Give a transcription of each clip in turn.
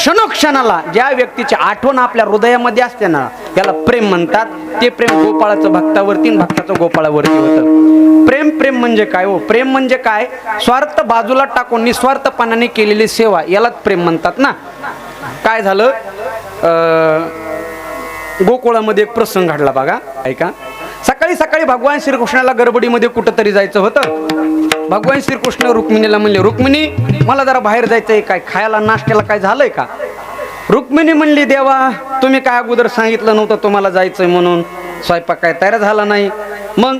क्षणोक्षणाला ज्या व्यक्तीची आठवण आपल्या हृदयामध्ये असते ना याला प्रेम म्हणतात. ते प्रेम गोपाळाचं भक्तावरती भक्ताचं गोपाळावरती होतं. प्रेम प्रेम म्हणजे काय हो? प्रेम म्हणजे काय? स्वार्थ बाजूला टाकून निस्वार्थपणाने केलेली सेवा यालाच प्रेम म्हणतात ना. काय झालं? गोकुळामध्ये एक प्रसंग घडला बघा ऐका. सकाळी सकाळी भगवान श्रीकृष्णाला गडबडीमध्ये कुठंतरी जायचं होतं. भगवान श्रीकृष्ण रुक्मिणीला म्हणले रुक्मिणी मला जरा बाहेर जायचंय काय? खायला नाश्त्याला काय झालंय का? रुक्मिणी म्हणली देवा तुम्ही काय अगोदर सांगितलं नव्हतं तुम्हाला जायचंय म्हणून? स्वयंपाक काय तयार झाला नाही? मग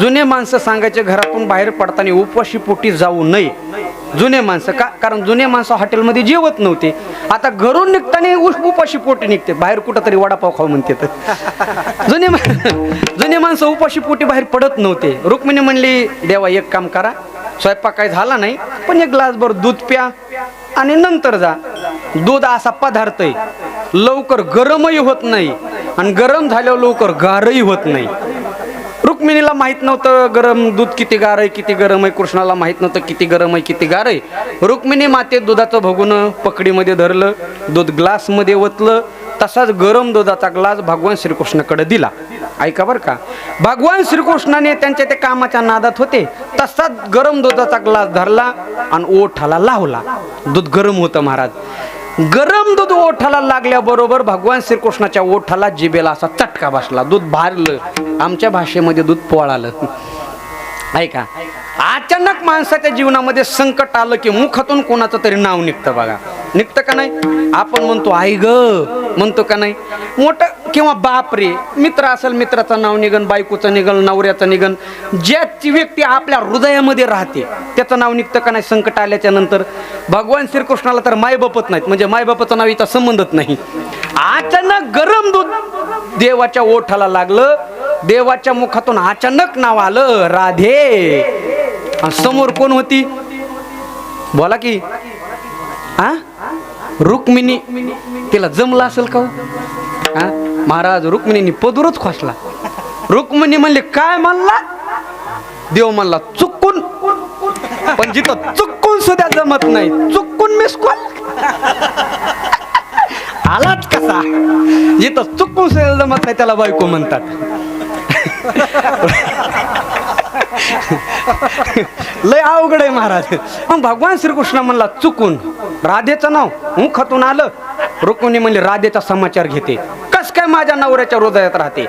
जुने माणसं सांगायचे घरातून बाहेर पडताना उपवाशी पोटी जाऊ नये. जुने माणसं का कारण जुने माणसं हॉटेलमध्ये जेवत नव्हते. आता घरून निघताना उश उपाशी पोटी निघते. बाहेर कुठं तरी वडापाव खाऊ म्हणते तर जुने जुने माणसं उपाशी पोटी बाहेर पडत नव्हते. रुक्मिणी म्हणली देवा एक काम करा. स्वयंपाक काय झाला नाही पण एक ग्लासभर दूध प्या आणि नंतर जा. दूध असा पदार्थ आहे. लवकर गरमही होत नाही आणि गरम झाल्यावर लवकर गारही होत नाही. रुक्मिणीला माहीत नव्हतं गरम दूध किती गार आहे किती गरम आहे. कृष्णाला माहीत नव्हतं किती गरम आहे किती गार आहे. रुक्मिणी माते दुधाचं भगून पकडीमध्ये धरलं दूध ग्लासमध्ये ओतलं तसाच गरम दुधाचा ग्लास भगवान श्रीकृष्णाकडे दिला. ऐका बरं का. भगवान श्रीकृष्णाने त्यांच्या त्या कामाच्या नादात होते तसाच गरम दुधाचा ग्लास धरला आणि ओठाला लावला. दूध गरम होतं महाराज. गरम दूध ओठाला लागल्याबरोबर भगवान श्रीकृष्णाच्या ओठाला जिबेला असा चटका बसला. दूध भारलं. आमच्या भाषेमध्ये दूध पोळालं. ऐका. अचानक माणसाच्या जीवनामध्ये संकट आलं की मुखातून कोणाचं तरी नाव निघतं बघा. निघतं का नाही? आपण म्हणतो आई ग म्हणतो का नाही? मोठं किंवा बाप रे मित्र असेल मित्राचं नाव निघन बायकोचं निघन नवऱ्याचं निघन ज्याची व्यक्ती आपल्या हृदयामध्ये राहते त्याचं नाव निघतं का नाही? संकट आल्याच्यानंतर भगवान श्रीकृष्णाला तर मायबापत नाहीत म्हणजे मायबापाचं नाव इथं संबंधच नाही. अचानक गरम दूध देवाच्या ओठाला लागलं देवाच्या मुखातून अचानक नाव आलं राधे. समोर कोण होती? बोला की आ? रुक्मिणी तिला जमलं असेल का हो? हा? महाराज रुक्मिणीने पदूरच खोसला. रुक्मिणी म्हणले काय म्हणला? देव म्हणला चुकून. पण जिथं चुकून सुद्धा जमत नाही चुकून मिस कॉल आलाच कसा? जिथं चुकून सुद्धा जमत नाही त्याला बायको म्हणतात. लय अवघड आहे महाराज. मग भगवान श्रीकृष्ण म्हणला चुकून. राधेचं नाव मुखातून आलं. रुक्मिणी म्हणले राधेचा समाचार घेते. कस काय माझ्या नवऱ्याच्या हृदयात राहते?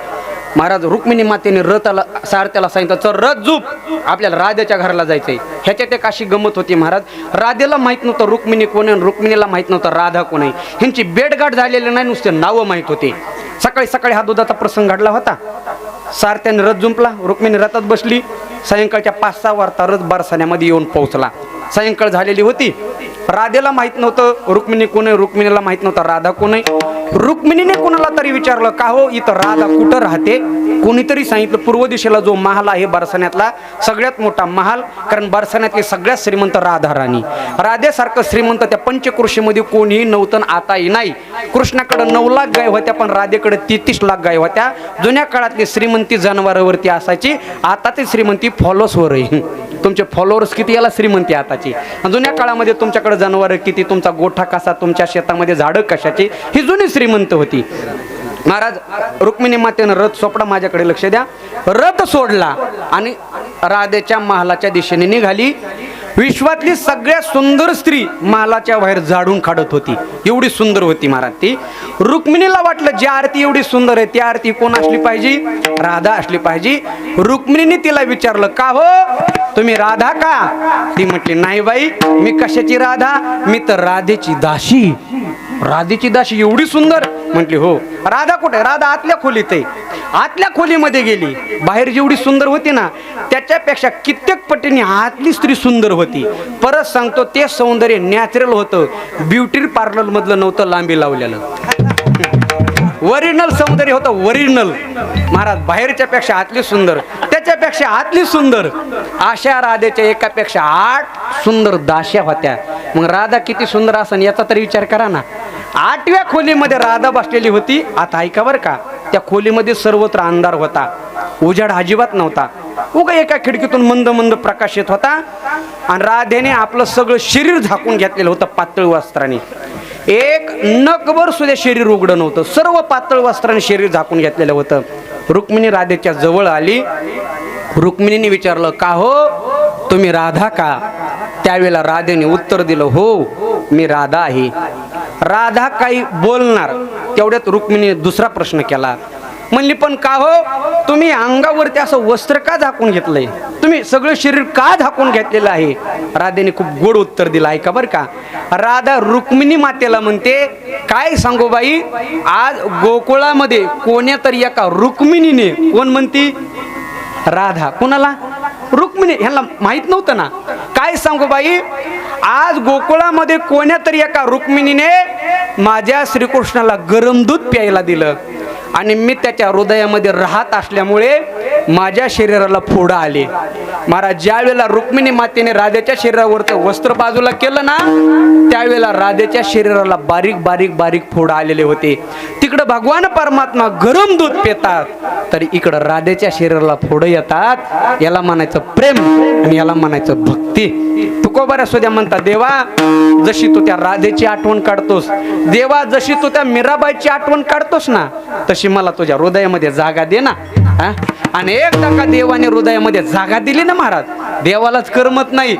महाराज रुक्मिणी मातेने रथाला सारथ्याला सांगितलं तर रथ झूप. आपल्याला राधेच्या घराला जायचंय. ह्याच्यात एक अशी गमत होती महाराज. राधेला माहीत नव्हतं रुक्मिणी कोण आहे आणि रुक्मिणीला माहीत नव्हतं राधा कोण आहे. ह्यांची बेडगाठ झालेली नाही नुसते नावं माहीत होते. सकाळी सकाळी हा दुधाचा प्रसंग घडला होता. सारथ्याने रथ जुंपला रुक्मिणी रथात बसली. सायंकाळच्या पाच सहा वार्ता रथ बारसाण्यामध्ये येऊन पोहोचला. सायंकाळ झालेली होती. राधेला माहीत नव्हतं रुक्मिणी कोण आहे? रुक्मिणीला माहीत नव्हतं राधा कोण आहे? रुक्मिणीने कोणाला तरी विचारलं का हो इथं राधा कुठं राहते? कोणीतरी सांगितलं पूर्व दिशेला जो महाल आहे बरसाण्यातला सगळ्यात मोठा महाल कारण बरसाण्यातले सगळ्यात श्रीमंत राधा राणी. राधेसारखं श्रीमंत त्या पंचकृषीमध्ये कोणीही नव्हतं आताही नाही. कृष्णाकडं नऊ लाख गाय होत्या पण राधेकडे तेहतीस लाख गाय होत्या. जुन्या काळातली श्रीमंती जनावरावरती असायची ते श्रीमंती फॉलोसवर आहे तुमचे फॉलोअर्स किती याला श्रीमंती आताची? जुन्या काळामध्ये तुमच्याकडे जनावरं किती तुमचा गोठा कसा तुमच्या शेतामध्ये झाडं कशाची ही जुनी श्रीमंत होती. महाराज रुक्मिणी मातेनं रथ सोपडा माझ्याकडे लक्ष द्या. रथ सोडला आणि राधेच्या महालाच्या दिशेने निघाली. विश्वातली सगळ्यात सुंदर स्त्री मालाच्या बाहेर झाडून काढत होती. एवढी सुंदर होती महाराज ती. रुक्मिणीला वाटलं जी आरती एवढी सुंदर आहे ती आरती कोण असली पाहिजे? राधा असली पाहिजे. रुक्मिणीने तिला विचारलं का हो? तुम्ही राधा का? ती म्हटली नाही बाई मी कशाची राधा? मी तर राधेची दाशी राधेची दाशी एवढी सुंदर म्हटली हो. राधा कुठे? राधा आतल्या खोलीत आहे. आतल्या खोलीमध्ये गेली. बाहेर जेवढी सुंदर होती ना त्याच्यापेक्षा कित्येक पटीने आतली स्त्री सुंदर होती. परत सांगतो ते सौंदर्य नॅचरल होतं. ब्युटी पार्लरमधलं नव्हतं लांबी लावलेलं. ओरिजिनल सौंदर्य होतं ओरिजिनल महाराज बाहेरच्या पेक्षा आतली सुंदर त्याच्यापेक्षा आतली सुंदर. अशा राधेच्या एकापेक्षा आठ सुंदर दाश्या होत्या. मग राधा किती सुंदर असन याचा तरी विचार करा ना. आठव्या खोलीमध्ये राधा बसलेली होती. आता ऐका बरं का त्या खोलीमध्ये सर्वत्र अंधार होता. उजाड अजिबात नव्हता. उगा एका खिडकीतून मंद मंद प्रकाश येत होता आणि राधेने आपलं सगळं शरीर झाकून घेतलेलं होतं पातळ वस्त्राने. एक नकभर सुद्धा शरीर उघडं नव्हतं. सर्व पातळ वस्त्राने शरीर झाकून घेतलेलं होतं. रुक्मिणी राधेच्या जवळ आली. रुक्मिणीने विचारलं का हो? तुम्ही राधा का? त्यावेळेला राधेने उत्तर दिलं हो मी राधा आहे. राधा काही बोलणार. तेवढ्यात रुक्मिणी दुसरा प्रश्न केला. म्हणली पण का हो? तुम्ही अंगावरती असं वस्त्र का झाकून घेतलंय? तुम्ही सगळं शरीर का झाकून घेतलेलं आहे? राधेने खूप गोड उत्तर दिलं आहे का बरं का. राधा रुक्मिणी मातेला म्हणते काय सांगू बाई? आज गोकुळामध्ये कोण्या तरी एका रुक्मिणीने कोण म्हणती? राधा. कुणाला? रुक्मिणी. ह्यांना माहीत नव्हतं ना. काय सांगू बाई? आज गोकुळामध्ये कोण्यातरी एका रुक्मिणीने माझ्या श्रीकृष्णाला गरम दूध प्यायला दिलं. आणि मी त्याच्या हृदयामध्ये राहत असल्यामुळे माझ्या शरीराला फोडं आले. महाराज ज्या वेळेला रुक्मिणी मातेने राधेच्या शरीरावरचं वस्त्र बाजूला केलं ना त्यावेळेला राधेच्या शरीराला बारीक बारीक बारीक फोडं आलेले होते. तिकडं भगवान परमात्मा गरम दूध पितात तर इकडं राधेच्या शरीराला फोडं येतात. याला म्हणायचं प्रेम आणि याला म्हणायचं भक्ती. तुकोबाऱ्या सुद्धा म्हणतात देवा जशी तू त्या राधेची आठवण काढतोस देवा जशी तू त्या मीराबाईची आठवण काढतोस ना तशी मला तुझ्या हृदयामध्ये जागा दे ना. हा? आणि एकदा का देवाने हृदयामध्ये जागा दिली ना महाराज देवालाच करमत नाही